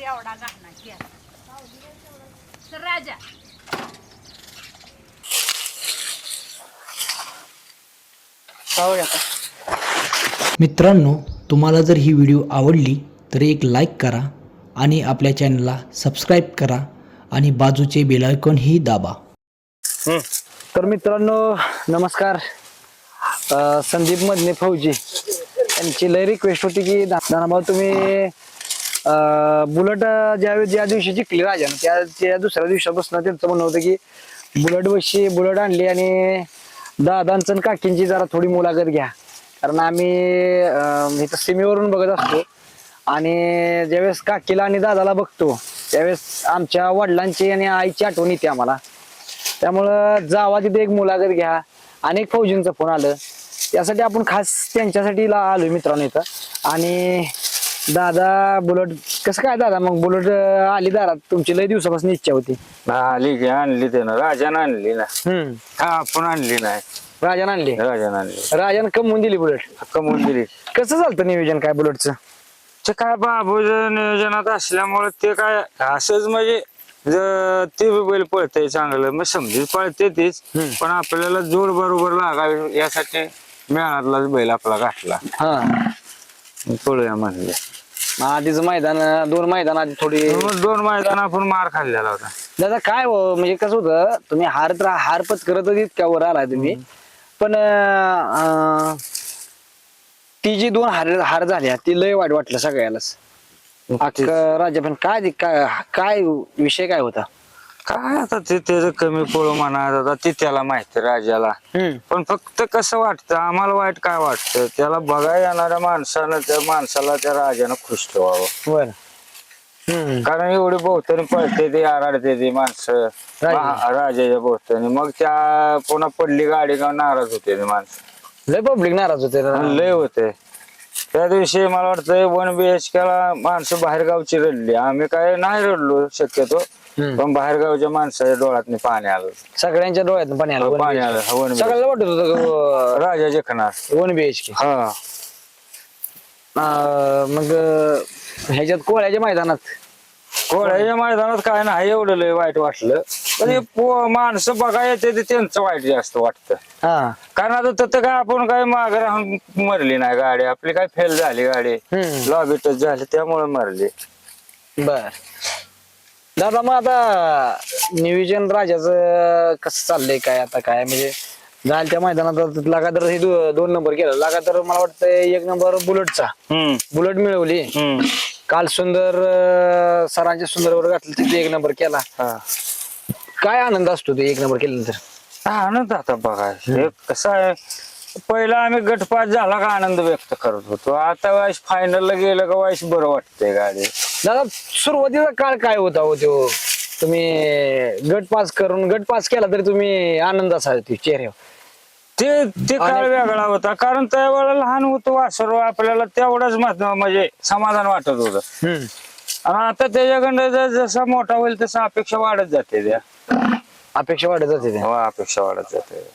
गहना केला तर राजा. मित्रांनो तुम्हाला जर ही व्हिडिओ आवडली तर एक लाईक करा आणि आपल्या चॅनलला सबस्क्राईब करा आणि बाजूचे बेलायकॉनही दाबा. तर मित्रांनो नमस्कार. संदीप मदने फौजी यांची लय रिक्वेस्ट होती की नानाभाऊ तुम्ही अ, बुलट ज्या ज्या दिवशी जिंकली राजानं त्या त्या दुसऱ्या दिवसापासून त्यांचं म्हणणं होतं की बुलट वशी बुलट आणली आणि दादांचं आणि काकींची जरा थोडी मुलाखत घ्या. कारण आम्ही इथं सीमेवरून बघत असतो. आणि ज्यावेळेस काकीला आणि दादाला बघतो त्यावेळेस आमच्या वडिलांची आणि आईची आठवण येते आम्हाला. त्यामुळं जावा तिथे एक मुलाखत घ्या अनेक फौजींचं फोन आलं. त्यासाठी आपण खास त्यांच्यासाठी आलो आलोय मित्रांनो इथं. आणि दादा बुलेट कसं काय दादा? मग बुलेट अं, आली दारात. तुमची लय दिवसापासून इच्छा होती. आली की आणली त्यानं राजानं आणली ना. हम्म. हा आपण आणली नाही. राजाने आणली? राजानं आणली. राजाने कमवून दिली बुलेट. कमवून दिली. कसं चालतं नियोजन काय बुलेटचं? ते काय बाबूचं नियोजनात असल्यामुळे ते काय असंच म्हणजे ज- ते बी बैल पळतंय चांगलं मग समजून पळते तेच. पण आपल्याला जोड बरोबर लागावी यासाठी मेळातलाच बैल आपला गाठला हा. पळूया म्हणले. मग आधीच मैदान दोन मैदान आधी थोडी दोन मैदान आपण मार खाल्लेला होता. दादा काय हो, म्हणजे कसं होतं तुम्ही हार तर हार पत्करत इतक्या वर आलाय तुम्ही. पण अं, ती जी दोन हार हार झाल्या ती लय वाईट वाटलं सगळ्यालाच. अख्खं राजा पण काय ते- काय काय विषय काय होता? काय आता ते त्याचं कमी पळू म्हणा आता ते त्याला माहिती राजाला. हम्म. पण फक्त कसं वाटतं? आम्हाला वाईट काय वाटतं? त्याला बघा येणाऱ्या माणसानं त्या माणसाला त्या राजानं खुश ठेवावं. बर. हम्म. कारण एवढे बहुतनी पळते ते आराडते ते माणसं. राजा. महा- राजाच्या बहुतनी मग त्या पुन्हा पडली गाडी का नाराज होते ते माणसं. लय पब्लिक नाराज होते. आणि लय होते. त्या दिवशी मला वाटतं वन बीएचके ला माणसं बाहेरगावची रडली. आम्ही काय नाही रडलो शक्यतो. पण बाहेरगावच्या माणसाच्या डोळ्यात पाणी आलं. सगळ्यांच्या डोळ्यात पाणी आलं पाणी आलं वन BHK. सगळ्याला वाटत होतं राजाचे खणार वन बी एच के हा. मग अं, ह्याच्यात कोळ्याच्या मैदानात? कोळ्याच्या मैदानात काय नाही एवढं लय वाईट वाटलं. पण हे पो- माणसं बघा येते ते त्यांचं वाईट जास्त वाटतं. हा. कारण आता तसं काय आपण काय मागे राहून मरली नाही गाडी. आपली काय फेल झाली गाडी. हम्म. लॉबी टच झाली त्यामुळे मरली. बर. दादा मग आता नियोजन राजाचं कसं चाललंय काय आता काय? म्हणजे झालं त्या मैदानात लगातार हे दो- दोन नंबर केलं. लगातार मला वाटतं एक नंबर बुलेटचा. हम्म. बुलेट मिळवली. हम्म. काल सुंदर अं, सरांच्या सुंदरवर घातलं तिथे एक नंबर केला. हा. काय आनंद असतो ते एक नंबर केल्यानंतर? आनंद आता बघा हे कसं आहे पहिला आम्ही गटपात झाला का आनंद व्यक्त करत होतो. आता वाईस फायनलला गेलं का वाईस बरं वाटतंय गाडी. दादा सुरुवातीचा काळ काय होता हो तो तुम्ही गट पास करून गट पास केला तरी तुम्ही आनंद असा चेहऱ्यावर ते ते काळ वेगळा होता. कारण त्यावेळेला लहान होतो वासरू आपल्याला तेवढंच म्हणजे समाधान वाटत होतं. हम्म. आणि आता त्याच्याकडनं ज- जसा मोठा होईल तसं अपेक्षा वाढत जाते त्या. अपेक्षा वाढत जाते त्या. हो, अपेक्षा वाढत जाते.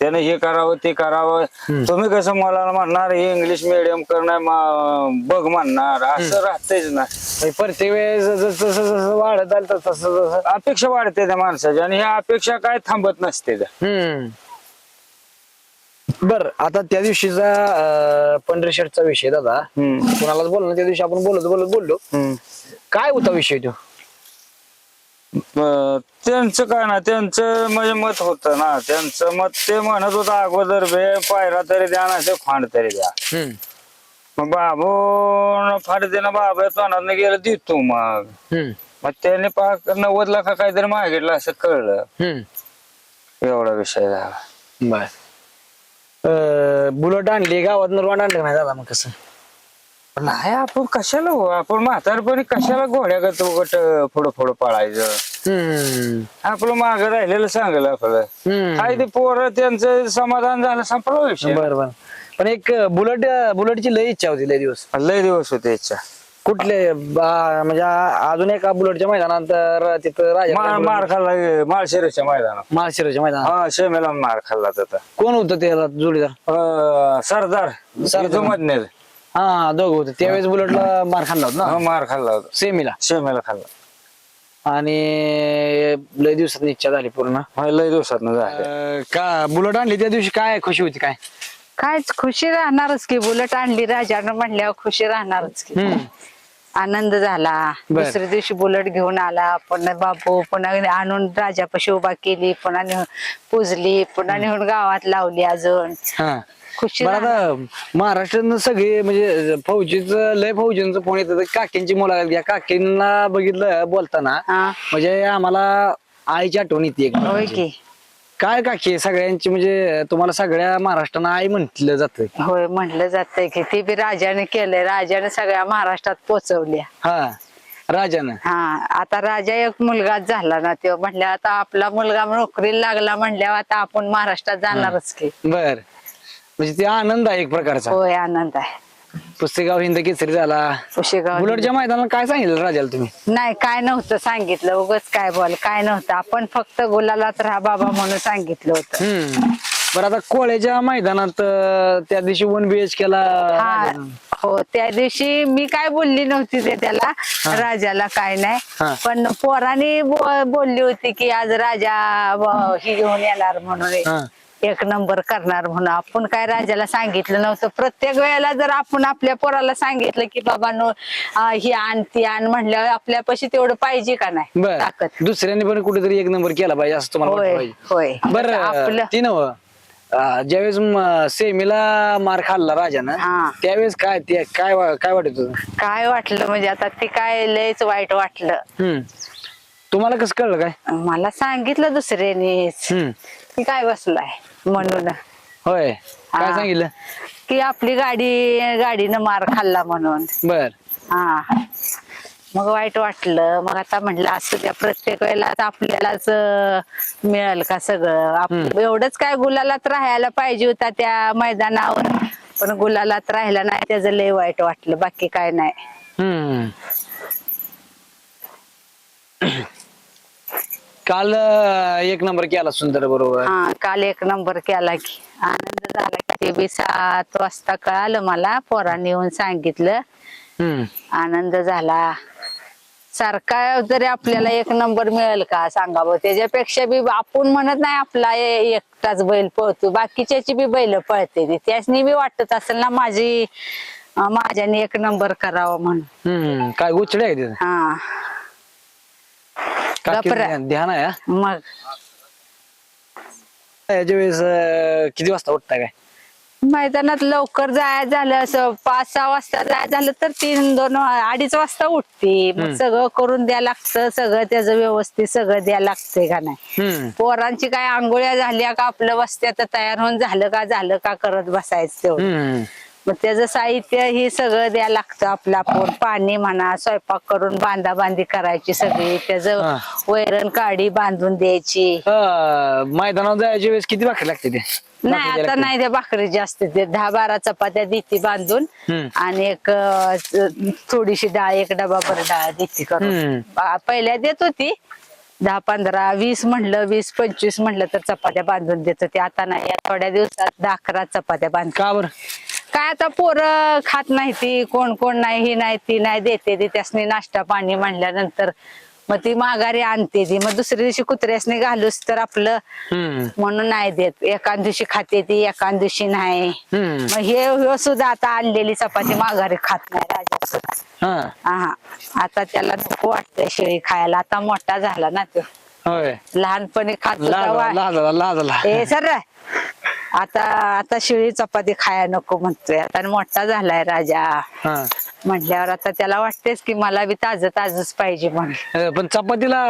त्याने हे करावं ते करावं. तुम्ही कसं मला म्हणणार हे इंग्लिश मिडियम करणार बघ म्हणणार. असं राहतेच ना. प्रत्येक वेळेस जसं जसं जसं वाढत आलं तसं तसं अपेक्षा वाढते त्या माणसाच्या आणि ह्या अपेक्षा काय थांबत नसते त्या. बर आता त्या दिवशीचा अं, पंढरी शर्टचा विषय दादा. कुणालाच बोललो ना त्या दिवशी आपण बोलत बोलत बोललो. काय होता विषय तो? त्यांचं काय ना त्यांचं म्हणजे मत होतं ना. त्यांचं मत ते म्हणत होतं अगोदर बे पायरा तरी द्या ना ते फांड तरी द्या. मग बाबू फाड देणं बाबा तोंडात गेलं देतो मग. हम्म. मग त्याने पाक नव्वद लाख काहीतरी मागितलं असं कळलं. हम्म. एवढा विषय झाला. बर. अं, बुलेट आणली गावात रोड आणलं नाही दादा मग कसं? नाही आपण कशाला हो? आपण म्हातारपणी कशाला घोड्या गत गट पुढं पुढं पळायचं? हम्म. आपलं माग राहिलेलं सांगेल आपलं. हम्म. काय ते पोरं त्यांचं समाधान झालं संपला विषय. बर बर. पण एक बुलेट बुलेटची लय इच्छा होती लय दिवस. लय दिवस होते इच्छा. कुठले बा- म्हणजे आ- अजून एका बुलेटच्या मैदानात तिथं मार राजा मार खाल्ला माळशिरसच्या मैदानात. माळशिराच्या मैदानात. हा शेमेला मार खाल्ला त्याचा कोण होतं त्याला जोडीदार? अं, सरदार. सरदार. मधने हा दोघं होते. त्यावेळेस बुलेटला मार खाल्ला होता हा, ना मार खाल्ला होता. सेमीला? शेमेला खाल्ला. आणि लय दिवसात इच्छा झाली पूर्ण. होय, लय दिवसात झाले. अं, का बुलेट आणली त्या दिवशी? काय खुशी होती काय? कायच खुशी राहणारच की बुलेट आणली. राजानं म्हणल्यावर खुशी राहणारच की. हम्म. आनंद झाला. बर. दुसऱ्या दिवशी बुलेट घेऊन आला. पुन्हा बापू पुन्हा आणून राजापाशी उभा केली. पुन्हा नेऊन पुजली. पुन्हा नेऊन गावात लावली अजून. हा. खुशी बरं आता महाराष्ट्रात सगळे म्हणजे फौजीच लय फौजींचं फोन येतात काकींची मुलाखत घ्या काकींना बघितलं बोलताना हा. म्हणजे आम्हाला आईची आठवण येते एक होय. की. काय काकी सगळ्यांची म्हणजे तुम्हाला सगळ्या महाराष्ट्रानं आई म्हटलं जातं होय म्हटलं जातंय की. ती बी राजाने केलंय. राजाने सगळ्या महाराष्ट्रात पोचवल्या. हा राजानं. हा आता राजा एक मुलगाच झाला ना तो. म्हटलं आता आपला मुलगा नोकरीला लागला म्हणल्यावर आता आपण महाराष्ट्रात जाणारच की. बर. म्हणजे ते आनंद आहे एक प्रकारचा. होय आनंद आहे. पुस्तेगाव हिंद केसरी झाला. कुशेगाव बुलेटच्या मैदानाला काय सांगितलं राजाला तुम्ही? नाही काय नव्हतं सांगितलं. उगच काय बोल काय नव्हतं. आपण फक्त गुलालात राहा बाबा म्हणून सांगितलं होतं. हम्म. बरं आता कोळ्याच्या मैदानात अं, त्या दिवशी वन बी एच केला हा त्या दिवशी मी काय बोलली नव्हती ते त्याला राजाला काय हा. नाही पण पोरानी बोलली होती की आज राजा ब- ही घेऊन येणार म्हणून. हा. एक नंबर करणार म्हणून. आपण काय राजाला सांगितलं नव्हतं. प्रत्येक वेळेला जर आपण आपल्या पोराला सांगितलं की बाबा नो ही आण ती आण म्हणल्यावर आपल्यापाशी तेवढं पाहिजे का नाही? बर. ताकद. दुसऱ्याने पण कुठेतरी एक नंबर केला पाहिजे असं तुम्हाला वाटलं होय पाहिजे होय. बर आपलं ती नव. ज्यावेळेस म- सेमीला मार खाल्ला राजानं हा. त्यावेळेस काय ते काय वा- काय वाटत होतं? काय वाटलं म्हणजे आता ते काय लयच वाईट वाटलं. हम्म. तुम्हाला कसं कळलं काय? मला सांगितलं दुसऱ्यानेच. की काय बसलाय? म्हणून. होय. काय हा. सांगितलं? की आपली गाडी गाडीनं मार खाल्ला म्हणून. बर. हा. मग वाईट वाटलं. मग आता म्हटलं असं त्या प्रत्येक वेळेला आता आपल्यालाच अं, मिळेल का सगळं? आप- एवढंच काय गुलालात राहायला पाहिजे होता त्या मैदानावर. पण गुलालात राहिला नाही त्याचं लय वाईट वाटलं. बाकी काय नाही. हम्म. काल अं, एक नंबर केला सुंदर बरोबर. हा काल एक नंबर केला की. आनंद झाला की ते बी सात वाजता कळालं मला पोरांनी येऊन सांगितलं. हम्म. आनंद झाला. सारखा जरी आपल्याला एक नंबर मिळेल का सांगा बरं. त्याच्यापेक्षा बी आपण म्हणत नाही आपला ए- एकटाच बैल पळतो. बाकीच्याची बी बैल पळते. ती त्यासनी बी वाटत असेल ना माझी अं, माझ्याने एक नंबर करावा म्हणून. हम्म. काय गोचडे आहे तिथं हा. गप्रा. ध्यान- आहे हा? मग. याच्या वेळेस अं, किती वाजता उठता काय? मैदानात लवकर जायचं झालं असं पाच सहा वाजता जायचं झालं तर तीन दोन अडीच वाजता उठते. मग सगळं करून द्या लागतं सगळं त्याचं व्यवस्थित सगळं द्या लागतंय का नाही? हम्म. पोरांची काय आंघोळ्या झाल्या का? आपलं वस्त्यात तयार होऊन झालं का? झालं का? करत बसायचं तेवढं. हम्म. मग त्याचं साहित्य हे सगळं द्या लागतं आपलं आपण पाणी म्हणा स्वयंपाक करून बांधा बांधी करायची सगळी. त्याचं. वैरण काडी बांधून द्यायची. अं, मैदानात जायच्या वेळेस किती भाकरी लागते ते? नाही आता. नाही त्या भाकरी जास्त ते दहा बारा चपात्या देते बांधून. हम्म. आणि एक अं, थोडीशी डाळ एक डबा भर डाळ देते करून. हम्म. पहिल्या देत होती. दहा पंधरा वीस म्हणलं वीस पंचवीस म्हणलं तर चपात्या बांधून देत होती. आता नाही या थोड्या दिवसात दहा अकरा चपात्या बांध का बरं? काय आता पोरं खात नाही ती कोण कोण नाही ही नाही ती नाही देते ती. त्यासनी नाश्ता पाणी म्हणल्यानंतर मग ती माघारी आणते ती. मग दुसऱ्या दिवशी कुत्र्यासनी घालूस तर आपलं हम्म. म्हणून नाही देत. एका दिवशी खाते ती एका दिवशी नाही. हम्म. मग हे ह्यो सुद्धा आता आणलेली चपाती माघारी खात नाही राजा सुद्धा. हा. हा. आता त्याला नको वाटतंय शेळी खायला. आता मोठा झाला ना तो. होय. लहानपणी खात होता लाजला वा- लाजला लाजला ए सर. आता आता शिळी चपाती खाया नको म्हणतोय. आता मोठा झालाय राजा. हा. म्हटल्यावर आता त्याला वाटतेच की मला बी ताज ताजच पाहिजे म्हणून. अं, पण चपातीला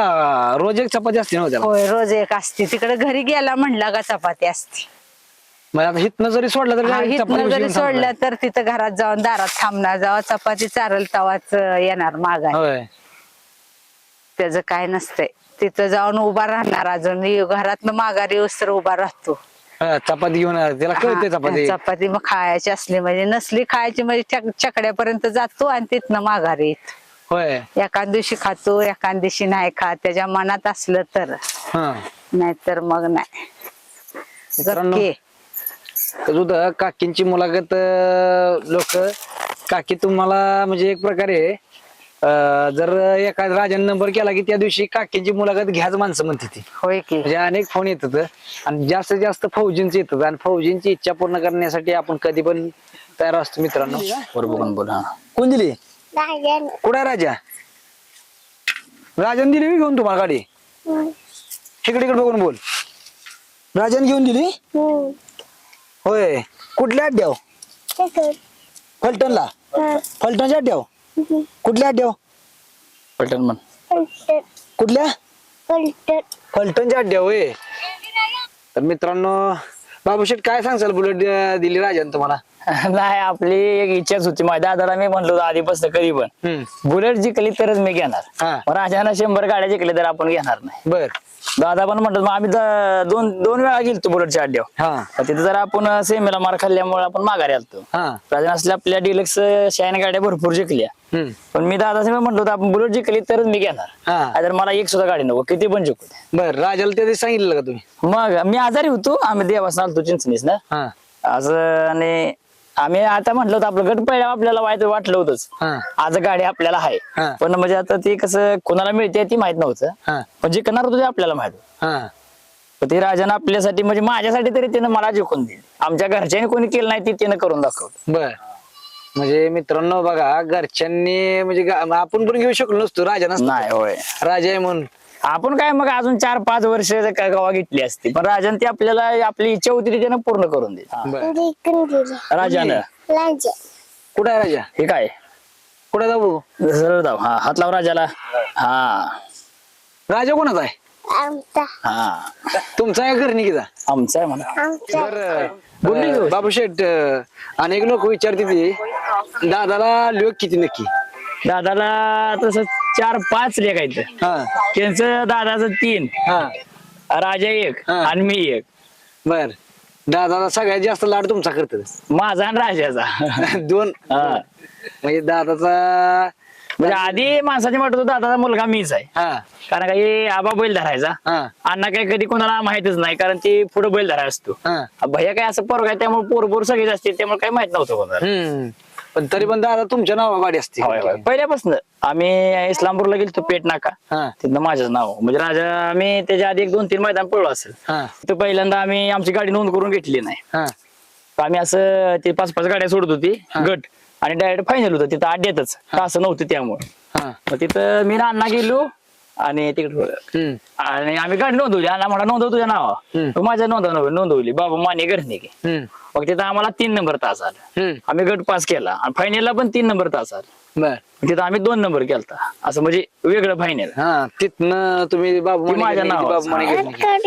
रोज एक चपाती असते ना त्याला? होय रोज एक असते. तिकडे घरी गेला म्हणला का चपाती असते. मग आता हितनं जरी सोडलं तरी हा, direct इथनं चपाती जरी सोडलं. तर तिथं घरात जाऊन दारात थांबणार. जावा चपाती चारल तवाच येणार मागाय होय. त्याचं काय नसतंय. तिथं जाऊन उभा राहणार. अजून घरात माघारी उसर उभा राहतो. हा, चपाती घेऊन आला. त्याला कळते हा, चपाती. चपाती मग खायची असली म्हणजे नसली खायची म्हणजे चक- चकड्यापर्यंत जातो आणि तिथनं माघारी येतो. होय. एका दिवशी खातो एका दिवशी नाही खात त्याच्या मनात असलं तर. हा. नाहीतर मग नाही. मित्रांनो, गप्पे. तर होतं काकींची मुलाखत लोक. काकी तुम्हाला म्हणजे एक प्रकारे अं, जर एखाद्या राजाने नंबर केला की त्या दिवशी काकींची मुलाखत घ्याच माणसं म्हणते ती. होय की. म्हणजे अनेक फोन येतात. आणि जास्तीत जास्त फौजींचे येतात. आणि फौजींची इच्छा पूर्ण करण्यासाठी आपण कधी पण तयार असतो मित्रांनो. बरोबर बोल. हा कोण दिली? कुठे राजा? राजन दिली मी घेऊन तुम्हाला गाडी? इकडे इकडे बघून बोल. राजन घेऊन दिली? होय. कुठल्या अड्ड्याव फलटणला? फलटणच्या अड्ड्याव कुठल्या अड्ड्याव पलटण म्हण. कुठल्या? फलटणच्या अड्ड्याव होय. तर मित्रांनो बाबूशेठ काय सांगचाल बुलेट दिली राजन तुम्हाला? नाही आपली एक इच्छाच होती. माझ्या दादाला मी म्हणलो होतो आधीपासून कधी पण. बुलेट जिंकली तरच मी घेणार. हा. मग राजानं शंभर गाड्या जिंकल्या तर आपण घेणार नाही. बर. दादा पण म्हणतो मग आम्ही द- दोन दोन वेळा गेलतो बुलेटच्या अड्ड्यावर हा. मग तिथे जरा आपण सेमीला मार खाल्ल्यामुळे आपण माघारी आलतो. हा. राजन असल्या आपल्या डिलक्स शाईन गाड्या भरपूर जिंकल्या. हम्म. पण मी दादा म्हणलो होतो आपण बुलेट जिंकली तरच मी घेणार. हा. तर मला एक सुद्धा गाडी नको किती पण जिंकू दे. बर राजाला त्या दिवशी सांगितलं का तुम्ही? मग मी आजारी होतो आम्ही देवास आलतो चिंचणीस ना हा असं आणि आम्ही आता म्हटलं होतं आपलं गट पहिल्या आपल्याला वाईट वाटलं होतंच. हा. आज गाडी आपल्याला आहे. हा. पण म्हणजे आता ती कसं कोणाला मिळते ती माहीत नव्हतं. पण जिंकणार होतं ते आपल्याला माहीत होतं. हा. पण ते राजानं आपल्यासाठी म्हणजे माझ्यासाठी तरी त्यानं मला जिंकून दिली. आमच्या घरच्यांनी कोणी केलं नाही ती त्यानं करून दाखवलं. बर. म्हणजे मित्रांनो बघा घरच्यांनी म्हणजे गा- आपण पण घेऊ शकलो नसतो राजा नसतो. नाही होय. राजा आहे म्हणून. आपण काय मग अजून चार पाच वर्ष काय गावा घेतली असती पण राजानं ती आपल्याला आपली इच्छा होती ती त्यानं पूर्ण करून दिली. बर. राजानं. कुठे आहे राजा? हे काय? कुठे जाऊ? सरळ जाऊ. हा हात लाव राजाला. हा. राजा कोणाचा आहे? हा. तुमचा आहे घरनिकीचा आमचा आहे म्हणा. बर बाबू शेठ अं, अनेक लोक विचारते ती. दादाला लोक किती नक्की? दादाला तसं चार पाच लेख आहेत. हा. त्यांचं दादाचं तीन हा. राजा एक हा. आणि मी एक. बर. दादाला सगळ्यात जास्त लाड तुमचा करत माझा आणि राजाचा. दोन? हा. म्हणजे दादाचा म्हणजे आधी माणसाची वाटत दादाचा मुलगा मीच आहे. हा. कारण का हे आबा बैल धरायचा. हा. अण्णा काही कधी कोणाला माहितच नाही कारण ती पुढे बैल धराय असतो. हा. भैया काय असं पोरग आहे त्यामुळे पोर पोर सगळेच असते त्यामुळे काही माहीत नव्हतं कोणाला. हम्म. पण तरी पण दादा तुमच्या नावा गाडी असते. होय होय. पहिल्यापासून. आम्ही इस्लामपूरला गेलतो पेट नाका हा. तिथनं माझंच नाव. म्हणजे राजा आम्ही त्याच्या आधी एक दोन तीन मैदान पळलो असेल. हा. तर पहिल्यांदा आम्ही आमची गाडी नोंद करून घेतली नाही. हा. तर आम्ही असं ते पाच पाच गाड्या सोडत होती गट. आणि डायरेक्ट फायनल होतं तिथं अड्ड्यातच असं नव्हतं त्यामुळे. हा. मग तिथं मी ना अण्णा गेलो. आणि तिकडे आणि आम्ही गाडी नोंदवली. अण्णा म्हणा नोंदव तुझ्या. नावा माझ्या नोंदव नोंदवली. बाबा माने घरने हम्म. मग तिथं आम्हाला तीन नंबर तास आला. आम्ही गट पास केला. आणि फायनलला पण तीन नंबर तास आला. बर. तिथं आम्ही दोन नंबर केलता. असं म्हणजे वेगळं फायनल हा तिथनं तुम्ही बाबू माझ्या गेले,